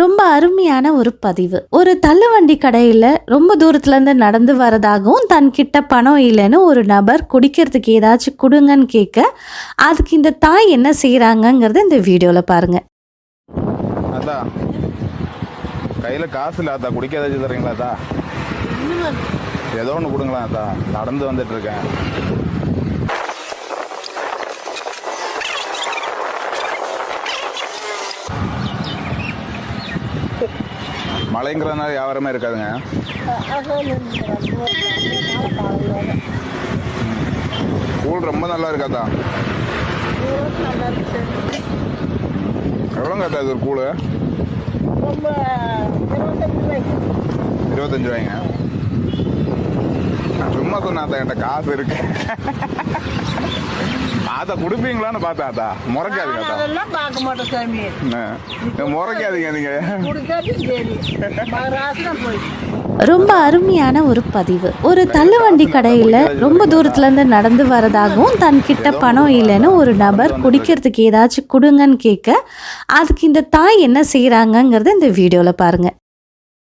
ரொம்ப அருமையான ஒரு பதிவு. ஒரு தள்ளுவண்டி கடையில் ரொம்ப தூரத்துலேருந்து நடந்து வரதாகவும் தன்கிட்ட பணம் இல்லைன்னு ஒரு நபர் குடிக்கிறதுக்கு ஏதாச்சும் கொடுங்கன்னு கேட்க அதுக்கு இந்த தாய் என்ன செய்கிறாங்கங்கிறத இந்த வீடியோவில் பாருங்கள் கையில் காசு இல்லை அத்தா குடிக்க ஏதாச்சும் தரீங்களா ஏதோ ஒன்று கொடுங்களேன் அத்தா நடந்து வந்துட்டு இருக்கேன். மழைங்கிறதுனால வியாபாரமே இருக்காதுங்க. கூழ் ரொம்ப நல்லா இருக்காதா? எவ்வளோங்க அத்தா இது ஒரு கூழ்? இருபத்தஞ்சு ரூபாய்ங்க. சும்மா சொன்னேன் என்கிட்ட காசு இருக்கு. அத்தா கொடுப்பீங்களான்னு பார்த்தேன் அத்தா. முறைக்காதீங்க அதெல்லாம் பார்க்க மாட்டோம் சாமி. முறைக்காதீங்க நீங்க. ரொம்ப அருமையான ஒரு பதிவு. ஒரு தள்ளுவண்டி கடையில் ரொம்ப தூரத்துலேருந்து நடந்து வரதாகவும் தன்கிட்ட பணம் இல்லைன்னு ஒரு நபர் குடிக்கிறதுக்கு ஏதாச்சும் கொடுங்கன்னு கேட்க அதுக்கு இந்த தாய் என்ன செய்கிறாங்கங்கிறத இந்த வீடியோவில் பாருங்கள்